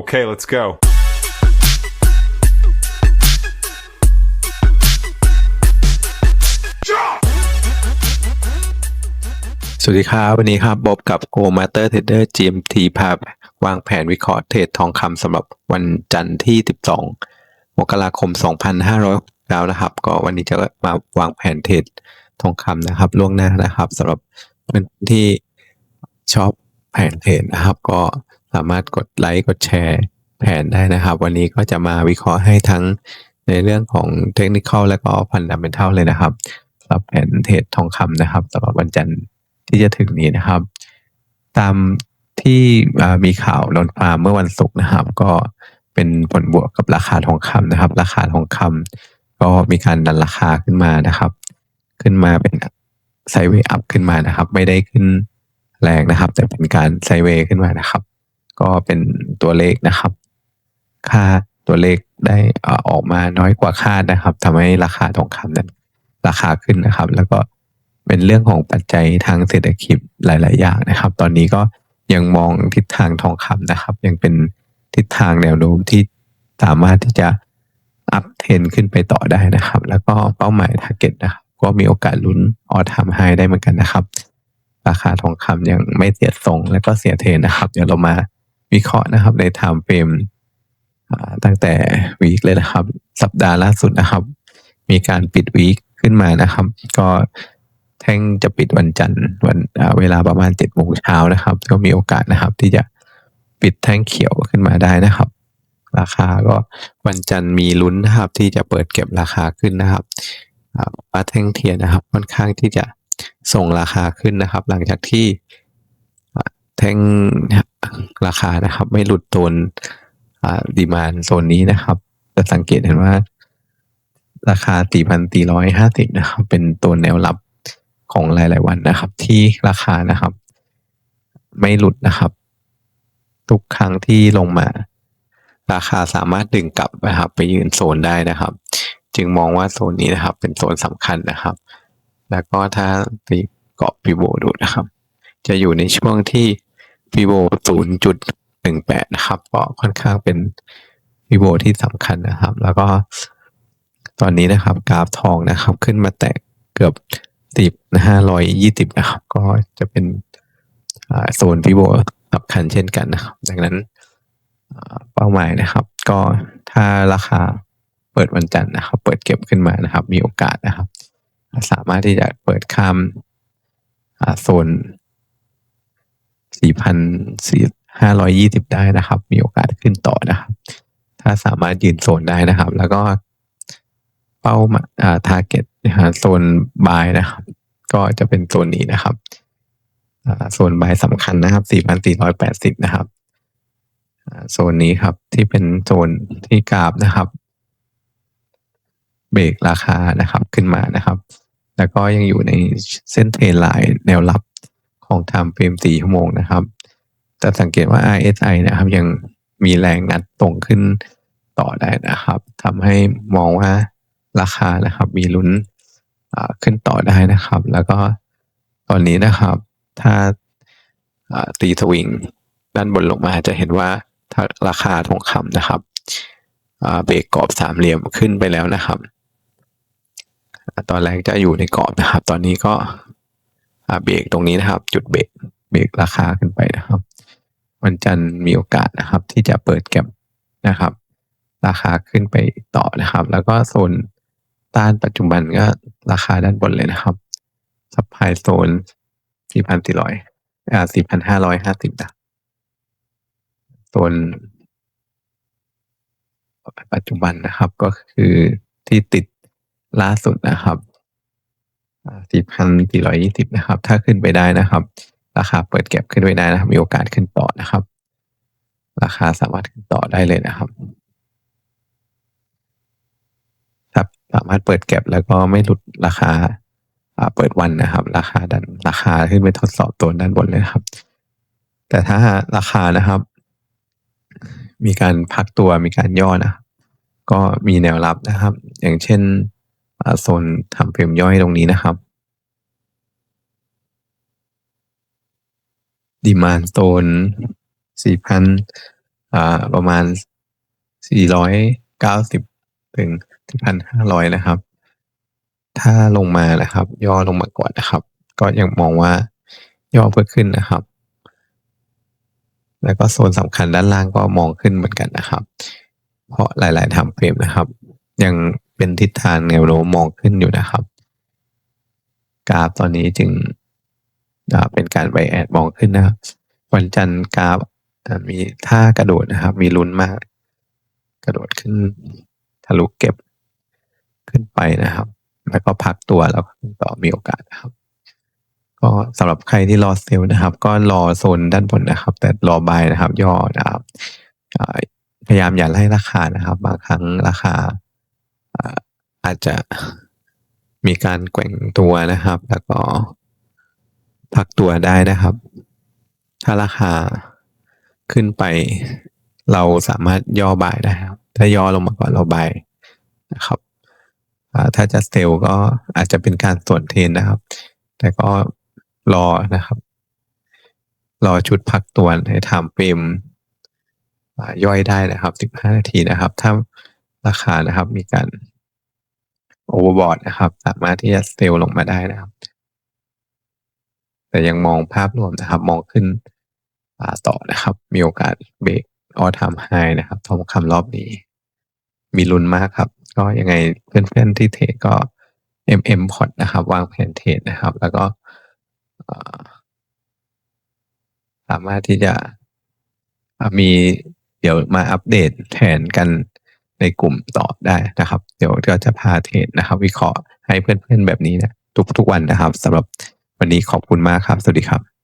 Okay, let's go. สวัสดีครับวันนี้ครับบอบกับ Go Master Trader GMT พาวางแผนวิเคราะห์เทรดทองคำสำหรับวันจันทร์ที่ 12 มกราคม 2500แล้วนะครับ ก็วันนี้จะมาวางแผนเทรดทองคำนะครับ ล่วงหน้านะครับสำหรับเพื่อนที่ชอบแผนเทรดนะครับ ก็ สามารถกดไลค์กดแชร์แผนได้นะครับ วันนี้ก็จะมาวิเคราะห์ให้ทั้งในเรื่องของเทคนิคและก็พันดัมเบลทัลเลยนะครับสำหรับแผนเทรดทองคำนะครับสำหรับวันจันทร์ที่จะถึงนี้นะครับ ตามที่มีข่าวลนฟาร์มเมื่อวันศุกร์นะครับ ก็เป็นผลบวกกับราคาทองคำนะครับ ราคาทองคำก็มีการดันราคาขึ้นมานะครับ ขึ้นมาเป็นไซเวอัพขึ้นมานะครับ ไม่ได้ขึ้นแรงนะครับ แต่เป็นการไซเวขึ้นมานะครับ ก็เป็นตัวเลขนะครับ ค่าตัวเลขได้ออกมาน้อยกว่าคาดนะครับทำให้ราคาทองคำนั้น ราคาขึ้นนะครับ แล้วก็เป็นเรื่องของปัจจัยทางเศรษฐกิจหลาย ๆ อย่างนะครับ ตอนนี้ก็ยังมองทิศทางทองคำนะครับ ยังเป็นทิศทางแนวโน้มที่สามารถที่จะอัพเทนขึ้นไปต่อได้นะครับ แล้วก็เป้าหมายทาร์เก็ตนะครับก็มีโอกาสลุ้นออทามไฮได้เหมือนกันนะครับ ราคาทองคำยังไม่เสียทรงและก็เสียเทนนะครับ เดี๋ยวเรามา วิเคราะห์นะครับในไทม์เฟรมตั้งแต่วีคเลยนะครับ สัปดาห์ล่าสุดนะครับ มีการปิดวีคขึ้นมานะครับ ก็แท่งจะปิดวันจันทร์วันเวลาประมาณเจ็ดโมงเช้านะครับ ก็มีโอกาสนะครับ ที่จะปิดแท่งเขียวขึ้นมาได้นะครับ ราคาก็วันจันทร์มีลุ้นนะครับ ที่จะเปิดเก็บราคาขึ้นนะครับปลาแท่งเทียนนะครับ ค่อนข้างที่จะส่งราคาขึ้นนะครับ หลังจากที่แท่ง ราคานะครับ ไม่หลุดโซนดีมานโซนนี้นะครับ จะสังเกตเห็นว่า ราคา 4,450 นะครับ เป็นตัวแนวรับของหลาย ๆ วันนะครับ ที่ราคานะครับ ไม่หลุดนะครับ ทุกครั้งที่ลงมา ราคาสามารถดึงกลับนะครับ ไปยืนโซนได้นะครับ จึงมองว่าโซนนี้นะครับ เป็นโซนสำคัญนะครับ แล้วก็ถ้าไปเกาะฟิโบดูนะครับ จะอยู่ในช่วงที่ ฟิโบ0.18 นะครับ ก็ค่อนข้างเป็นฟิโบที่สำคัญนะครับ แล้วก็ตอนนี้นะครับกราฟทองนะครับ ขึ้นมาแตะเกือบสิบนะห้าร้อยยี่สิบนะครับ ก็จะเป็นโซนพิโบสำคัญเช่นกันนะครับ ดังนั้นเป้าหมายนะครับ ก็ถ้าราคาเปิดวันจันทร์นะครับ เปิดเก็บขึ้นมานะครับ มีโอกาสนะครับ สามารถที่จะเปิดข้ามโซน สี่พันสี่ห้ารอยี่สิบได้นะครับ มีโอกาสขึ้นต่อนะครับ ถ้าสามารถยืนโซนได้นะครับ แล้วก็เป้าอ่า target นะฮะโซน buy นะครับ ก็จะเป็นโซนนี้นะครับอ่าโซน buy สำคัญนะครับ 4,480 นะครับอาโซนนี้ครับที่เป็นโซนที่กราฟนะครับ เบรกราคานะครับขึ้นมานะครับ แล้วก็ยังอยู่ในเส้นเทรนไลน์แนวรับ ของ time frame 4ชั่วโมงนะครับ จะสังเกตว่า RSI นะครับยังมีแรงงัดตรงขึ้นต่อได้นะครับทำให้มองว่าราคานะครับมีลุ้นขึ้นต่อได้นะครับ แล้วก็ตอนนี้นะครับถ้าตีสวิงด้านบนลงมาจะเห็นว่าถ้าราคาทองคำนะครับเบรกกรอบสามเหลี่ยมขึ้นไปแล้วนะครับ ตอนแรกจะอยู่ในกรอบนะครับ ตอนนี้ก็ เบรกตรงนี้นะครับ จุดเบรกเบรกราคาขึ้นไปนะครับ วันจันทร์มีโอกาสนะครับ ที่จะเปิดแก็บนะครับ ราคาขึ้นไปต่อนะครับ แล้วก็โซนต้านปัจจุบันก็ราคาด้านบนเลยนะครับซัพพลายโซน4,400อ่า4,550นะโซนปัจจุบันนะครับก็คือที่ติดล่าสุดนะครับ 4,420นสี่ร้อยยี่สิบนะครับ ถ้าขึ้นไปได้นะครับ ราคาเปิดเก็บขึ้นไปได้นะครับ มีโอกาสขึ้นต่อนะครับ ราคาสามารถขึ้นต่อได้เลยนะครับครับสามารถเปิดแก็บแล้วก็ไม่หลุดราคาเปิดวันนะครับ ราคาดันราคาขึ้นไปทดสอบตัวด้านบนเลยครับ แต่ถ้าราคานะครับ มีการพักตัวมีการย่อนะก็มีแนวรับนะครับ อย่างเช่น โซนทำเฟรมย่อยตรงนี้นะครับ ดีมานโซนสี่พันประมาณ490ถึงที่พันห้าร้อยนะครับ ถ้าลงมานะครับ ย่อลงมาก่อนนะครับ ก็ยังมองว่าย่อเพื่อขึ้นนะครับ แล้วก็โซนสำคัญด้านล่างก็มองขึ้นเหมือนกันนะครับ เพราะหลาย ๆทำเฟรมนะครับ ยัง เป็นทิศทางแนวโน้มมองขึ้นอยู่นะครับ กราฟตอนนี้จึงเป็นการไบแอดมองขึ้นนะครับวันจันทร์กราฟมีท่ากระโดดนะครับ มีลุ้นมาก กระโดดขึ้นทะลุเก็บขึ้นไปนะครับ แล้วก็พักตัวแล้วต่อมีโอกาสนะครับ ก็สำหรับใครที่รอเซลล์นะครับ ก็รอโซนด้านบนนะครับ แต่รอบายนะครับ ย่อนะครับพยายามอย่าไล่ราคานะครับ บางครั้งราคา อาจจะมีการแกว่งตัวนะครับ แล้วก็พักตัวได้นะครับ ถ้าราคาขึ้นไป เราสามารถย่อบ่ายได้ครับ ถ้าย่อลงมาก่อนเราบ่ายนะครับถ้าจะเซลล์ก็อาจจะเป็นการส่วนเทนนะครับ แต่ก็รอนะครับ รอชุดพักตัวให้ทำเฟรมย่อยได้นะครับ 15 นาทีนะครับ ถ้า ราคานะครับ มีการโอเวอร์บอทนะครับ สามารถที่จะเซลลงมาได้นะครับ แต่ยังมองภาพรวมนะครับ มองขึ้นอ่าต่อนะครับ มีโอกาสเบรกออทามไฮนะครับทองคำรอบนี้ มีลุ้นมากครับ ก็ยังไงเพื่อนๆที่เทรดก็ MM พอร์ตนะครับ วางแผนเทรดนะครับ แล้วก็สามารถที่จะมีเดี๋ยวมาอัปเดตแผนกัน ในกลุ่มต่อได้นะครับ เดี๋ยวก็จะพาเทรดนะครับ วิเคราะห์ให้เพื่อนๆแบบนี้นะทุกๆวันนะครับสำหรับวันนี้ขอบคุณมากครับ สวัสดีครับ